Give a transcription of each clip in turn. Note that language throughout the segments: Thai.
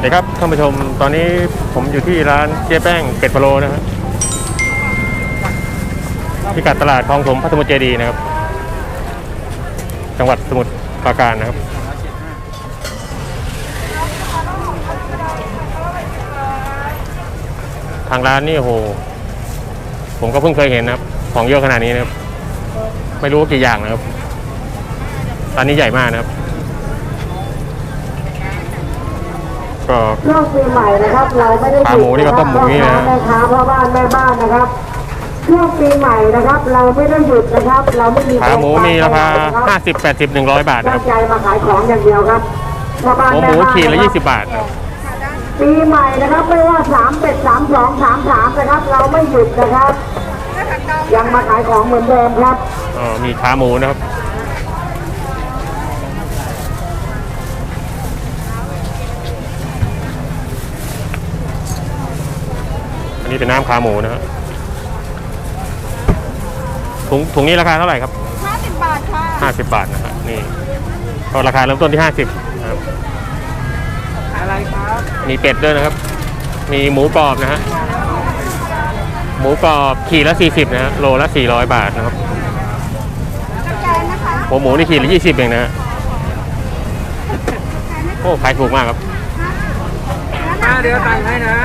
วัสดีครับท่านผู้ชมตอนนี้ผมอยู่ที่ร้านเจ๊แป้งเป็ดพะโล้นะฮะพิกัดตลาดคลองถมพัทมุเจดีย์นะครับ จังหวัดสมุทรปราการนะครับ ทางร้านนี่โอ้โห ผมก็เพิ่งเคยเห็นนะครับ ของเยอะขนาดนี้นะครับ ไม่รู้ว่ากี่อย่างนะครับร้านนี้ใหญ่มากนะครับ ก็ช่วงปีใหม่นะครับ เราไม่ได้ขาหมูนี่ก็ต้มหมูนี่นะพ่อค้าแม่ค้าพ่อบ้านแม่บ้านนะครับช่วงปีใหม่นะครับ เราไม่ได้หยุดนะครับ เราไม่มีขาหมูมีราคา50 80 100บาทนะคตั้รังบใจมาขายของอย่างเดียวครับพ่อบ้านหัวหแม่มูบ้านขีดละนะครับ20บาทนะครับปีใหม่นะครับไม่ว่าสามเป็ดสามสองสามสามนะครับ เราไม่หยุดนะครับ ยังมาขายของเหมือนเดิมครับอ๋อมีขาหมูนะครับ นนี้เป็นน้ำขาหมูนะฮะถุงถุงนี้ราคาเท่าไหร่ครับ50 บาทค่ะ50 บาทนะครับนี่ก็ราคาเริ่มต้นที่ 50นะครับอะไรครับ มีเป็ดด้วยนะครับ มีหมูกรอบนะฮะหมูกรอบขีดละ 40นะฮะโลละ 400 บาทนะครับกระจายนะคะหัวหมูนี่ขีดละ 20 เองนะฮะโอ้ขายถูกมากครับมาเดี๋ยวตังให้นะ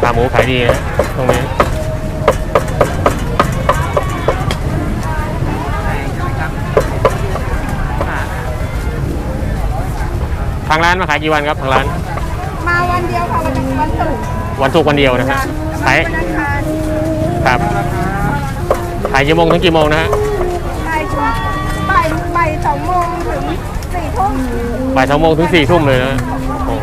ขา หมูขายดีนะตรงนี้ทางร้านมาขายกี่วันครับทางร้าน มาวันเดียวค่ะวันวันศุกร์วันศุกร์วันเดียวนะฮะวันขายอังคารครับขายกี่โมงถึงกี่โมงนะฮะขายช่วงบ่ายบ่ายสองโมงถึงสี่ทุ่มบ่ายสองโมงถึงสี่ทุ่มเลยนะโอ้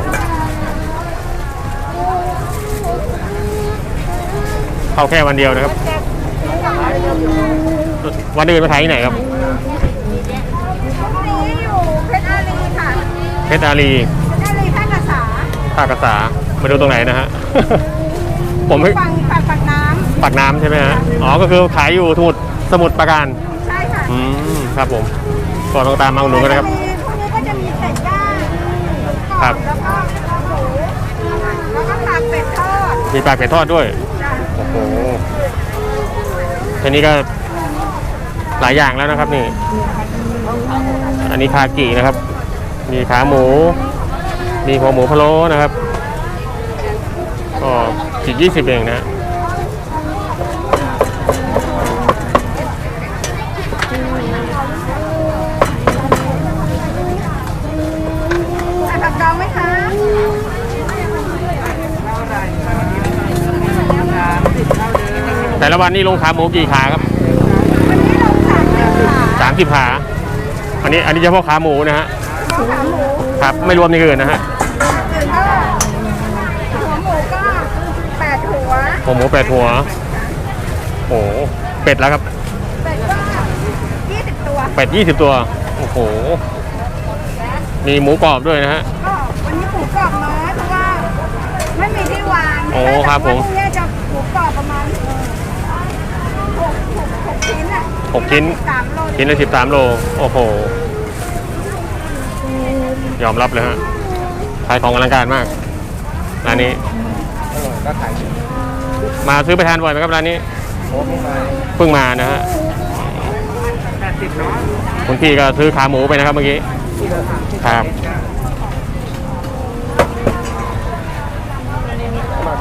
เข้าแค่วันเดียวนะครับ วันอื่นมาขายที่ไหนครับพรุ่งนี้อยู่เพชรอารีค่ะเพชรอารีเพชรอารีแพร่กษาท่ากระสามาดูตรงไหนนะฮะ ผมไม่ฝั่งฝั่งปากน้ปากน้ำใช่ไหมฮะ อ๋อ ก็คือขายอยู่สมุทรสมุทรปราการำใช่ค่ะ อืม ครับผมก็ต้องตามมาอุดหนุนกันนะครับพรุ่งนี้ก็จะมีเป็ดย่างครับ แล้วก็หมูแล้วก็ปากเป็ดทอดมีปลาเป็ดทอดด้วยจ้ะโอ้โห ทีนี้ก็หลายอย่างแล้วนะครับนี่ อันนี้คากินะครับ มีขาหมู มีหัวหมูพะโล้นะครับ ก็ขีบยี่สิบเองนะ แต่ละวันนี้ลงขาหมูกี่ขาครับวันนี้เราสั่งเดียวขาสามสิบขา อันนี้อันนี้เฉพาะขาหมูนะฮะขาหมูครับไม่รวมอย่างอื่นนะฮะอื่นก็หัวหมูก็แปดหัวหัวหมูแปดหัวโอ้โหเป็ดแล้วครับ เป็ดก็ยี่สิบตัว เป็ดยี่สิบตัว โอ้โห มีหมูกรอบด้วยนะฮะก็วันนี้หมูกรอบน้อยเพราะว่าไม่มีที่วางโอ้ครับผมแต่ว่าพรุ่งนี้จะหมูกรอบประมาณหกหกหก ชิ้นอะหกชิ้น สามโลชิ้นละสิบสามโล โอ้โห ยอมรับเลยฮะ ขายของอลังการมาก ร้านนี้ก็ขายมาซื้อไปทานบ่อยไหมครับร้านนี้ โอ้ไม่มาเพิ่งมานะฮะ แปดสิบเนาะคุณพี่ก็ซื้อขาหมูไปนะครับเมื่อกี้ ที่เราทำครับ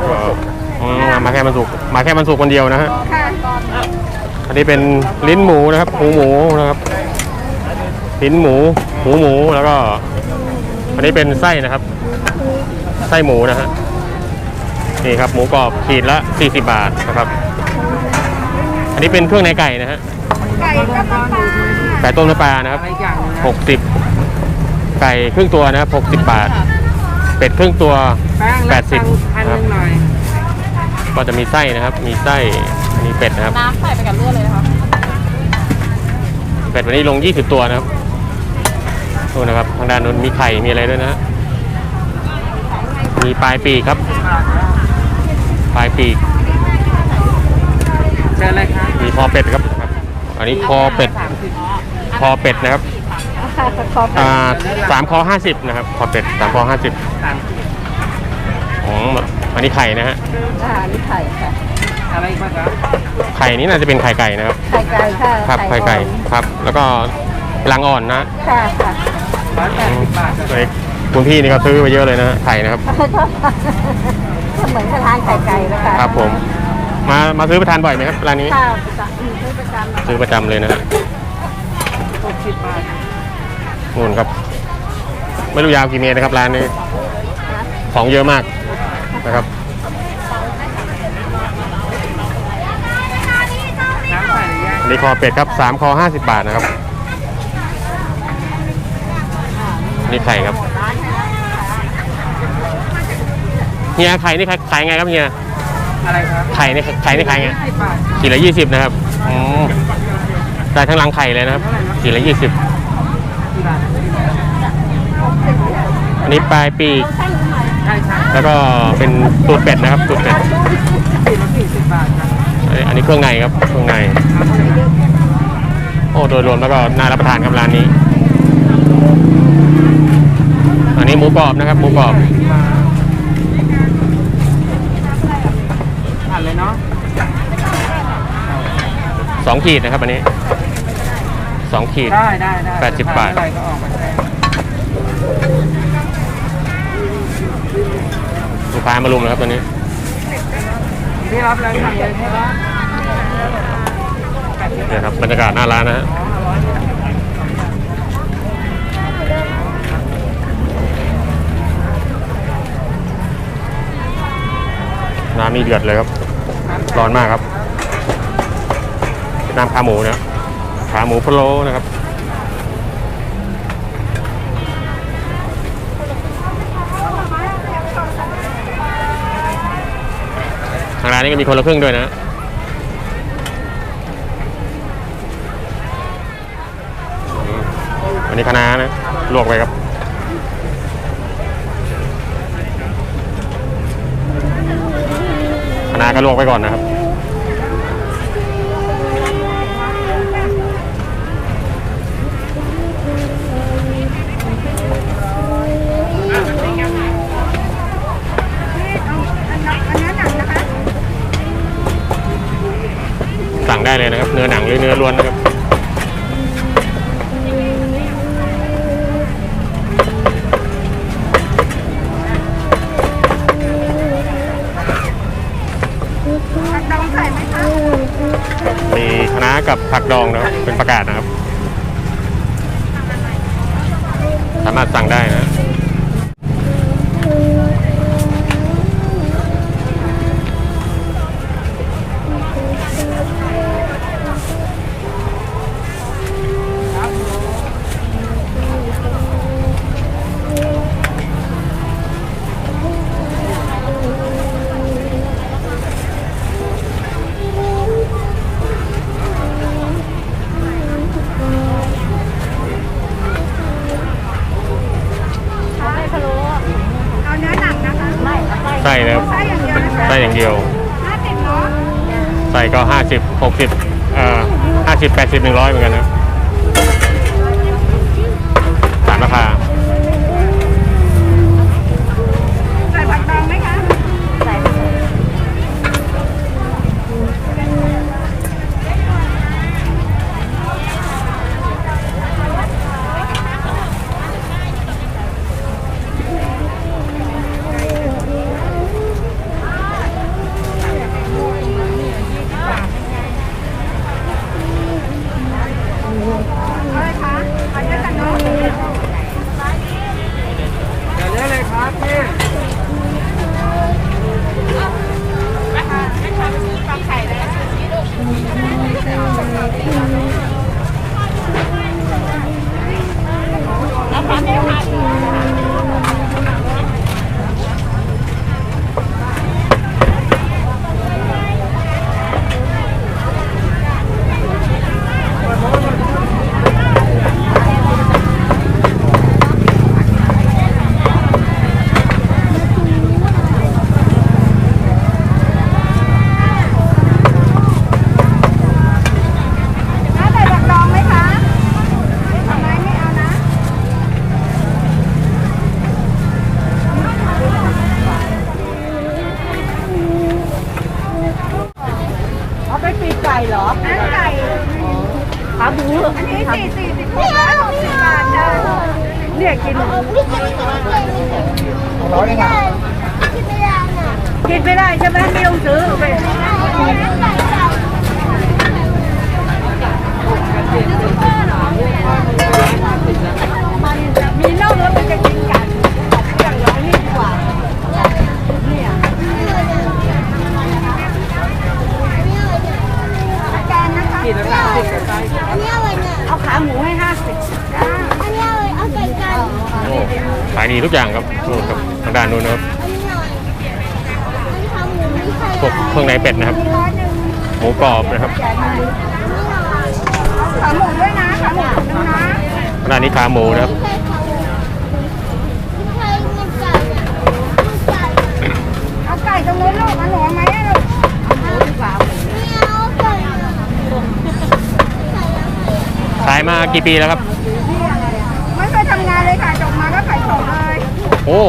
ก็อืมมาแค่มันสุกร์มาแค่มันสุกร์คนเดียวนะฮะ ค่ะ อันนี้เป็นลิ้นหมูนะครับหูหมูนะครับลิ้นหมูหูหมูแล้วก็ อันนี้เป็นไส้นะครับ ไส้หมูนะฮะนี่ครับหมูกรอบขีดละ 40 บาทนะครับ อันนี้เป็นเครื่องในไก่นะฮะไก่ก็ปลาปลาไก่ต้มน้ำปลานะครับอะไรอย่างนึง60 ไก่ครึ่งตัวนะครับ60 บาท เป็ดครึ่งตัวแป้ง80พันนะคหรับนึ่งหน่อยก็จะมีไส้นะครับ มีไส้ อันนี้เป็ดนะครับ น้ำใส่ไปกับเลือดเลยนะคะเป็ดวันนี้ลง 20 ตัวนะครับดูนะครับ ทางด้านนู้นมีไข่ มีอะไรด้วยนะฮะมีปลายปีกครับ ปลายปีกเจออะไรครับมีพอเป็ดครับครับ อันนี้คอเป็ด คอเป็ดนะครับขอบอ่าสามคอห้าสิบนะครับ คอเป็ดสามคอห้าสิบอ๋ออันนี้ไข่นะฮะอาหารนี่ไข่ค่ะ อะไรอีกบ้างครับไข่นี้น่าจะเป็นไข่ไก่นะครับ ไข่ไก่ค่ะครับไข่ไก่อ่อนครับ แล้วก็รังอ่อนนะค่ะค่ะร้อยแปดสิบบาทครับเอ้ยคุณพี่นี่ก็ซื้อไปเยอะเลยนะฮะไข่นะครับก็เหมือนกับทานไข่ไก่แล้วค่ะครับผม มามาซื้อไปทานบ่อยไหมครับร้านนี้ค่ะประจำอืมซื้อประจำซื้อประจำเลยนะฮะหกสิบบาทนู่นครับ ไม่รู้ยาวกี่เมตรนะครับร้านนี้ ของเยอะมากนะครับ น้ำใส่หรือยัง อั นนี้คอเป็ดครับสามคอห้าสิบบาทนะครับอันนี่ไข่ครับเฮียไข่นี่ขายขายไงครับเฮียอะไรครับไข่นี่ไข่นี่ขายไงสิบบาทขีดละยี่สิบนะครับอ๋อได้ทั้งรังไข่เลยนะครับขีดละยี่สิบกี่บาทอันนี้ปลายปีกใช่ใช่แล้วก็เป็นตูดเป็ดนะครับตูดเป็ดสี่ละสี่สิบบาทครับ อันนี้อันนี้เครื่องในครับเครื่องใน โอ้โดยรวมแล้วก็น่ารับประทานครับร้านนี้ อันนี้หมูกรอบนะครับหมูกรอบผ่านเลยเนาะสองขีดนะครับอันนี้สองขีดได้ได้ได้แปดสิบบาทอะไรก็ออกมาแทนลูกค้ามารุมนะครับตอนนี้ พี่รับแล้วสั่งเลยใช่ไหมเนี่ยครับบรรยากาศหน้าร้านนะฮะน้ำนี่เดือดเลยครับ ร้อนมากครับน้ำขาหมูเนี่ยขาหมูพะโล้นะครับานนี้ก็มีคนละครึ่งด้วยนะอันนี้คณะนะ ลวกไปครับ คณะก็ลวกไปก่อนนะครับ ได้เลยนะครับ เนื้อหนังหรือเนื้อล้วนนะครับมีคะน้ากับผักดองนะครับ เป็นประกาศนะครับ สามารถสั่งได้นะ สิบแปดสิบหนึ่งร้อยเหมือนกันนะครับสามราคา ใส่ผักดองไหมคะใส่ อะไรคะอันนี้กันเนาะ ไก่เหรออันไก่ขาบูอันนี้สี่สี่สิบหกร้อยหกสิบบาทจ้า เนี่ยกินร้อยเองอะกินไม่ได้ใช่ไหมไม่ต้องซื้อไปมีนอกแล้วมันจะกินกันอย่างร้อยนี่ดีกว่าเนี่ยอาจารย์นะคะ ขีดละสามสิบกับไส้เอาขาหมูให้ห้าสิบจ้าโอ้ขายดีทุกอย่างครับนู่นครับทางด้านนู้นนะครับพวกเครื่องในเป็ดนะครับ ร้อยหนึ่งหมูกรอบนะครับขาหมูด้วยนะขาหมูถุงนึงนะทางด้านนี้ขาหมูนะครับเอาไก่ตรงนู้นลูกเอาหนูเอาไหมอะลูกขา ขายมากี่ปีแล้วครับ ไม่เคยทำงานเลยค่ะจบมาก็ขายของเลยโอ้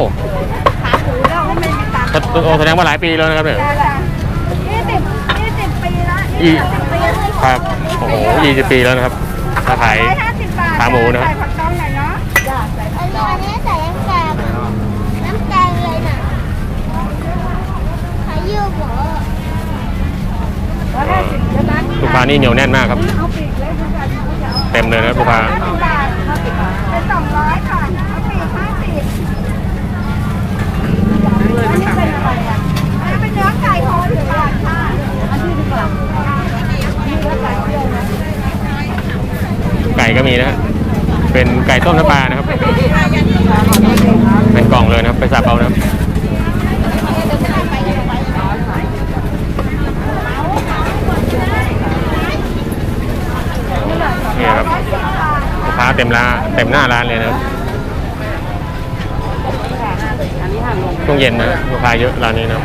ขาหมูเราก็ไม่มีตังค์แสโอ้แสดงว่าหลายปีแล้วนะครับเนี่ยจ้าจ้ายี่สิบยี่สิบปีละอียี่สิบปีละครับโอ้โหยี่สิบปีแล้วนะครับถ้าขายร้อยห้าสิบบาทขาหมูนะใส่ผักต้มหน่อยเนาะจ้าใส่ผักต้มน้ำแกงเลยน่ะขายยืมเหรอร้อยห้าสิบใช่ไหมลูกค้านี่เหนียวแน่นมากครับ เอาปีกเลยคุณกัน เต็มเลยนะครับลูกค้าเป็นสองร้อยค่ะเอาปีกห้าสิบอันนี้เป็นอะไรอะอันนี้เป็นเนื้อไก่หกสิบบาทค่ะอันนี้ดีกว่าอันนี้เนื้อไก่เที่ยวนะไก่ก็มีนะเป็นไก่ต้มน้ำปลานะครับ เป็นกล่องเลยนะครับ ไปสับเอานะครับนี่ครับลูกค้า เต็มร้านเต็มหน้าร้านเลยนะครับอันนี้หั่นลงช่วงเย็นนะลูกค้าเยอะร้านนี้นะ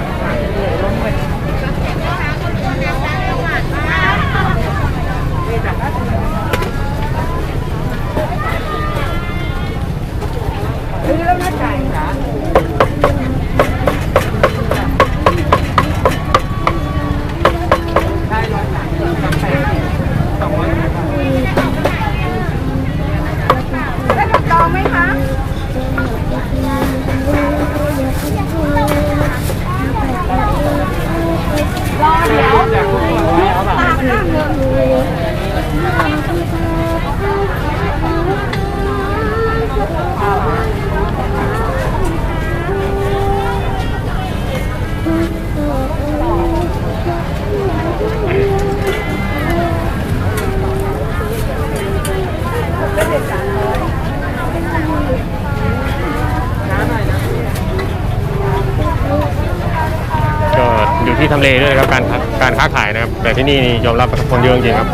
เลด้วยนะครับการค้าการค้าขายนะครับ แต่ที่นี่นี่ยอมรับคนเยอะจริงๆครับ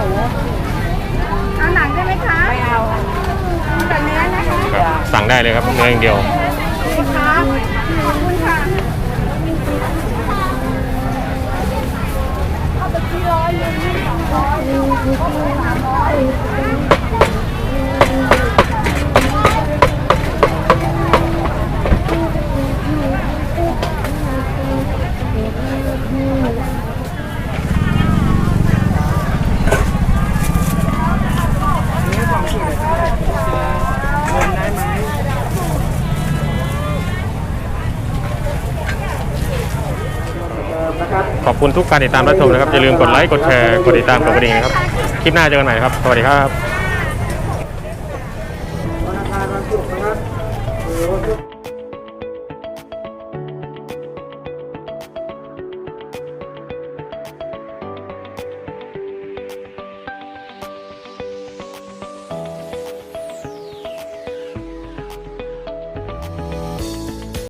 เอาหนังได้ไหมคะไม่เอาแต่เนื้อนะคะครับสั่งได้เลยครับเนื้ออย่างเดียว ลูกค้าขอบคุณค่ะเอาไปที่ร้อยหนึ่งสองร้อยสามร้อย นี่สองขีดเลยครับเงินได้ไหม ขอบคุณทุกการติดตามรับชมนะครับอย่าลืมกดไลค์กดแชร์กดติดตามกดกระดิ่งนะครับคลิปหน้าเจอกันใหม่ครับสวัสดีครับ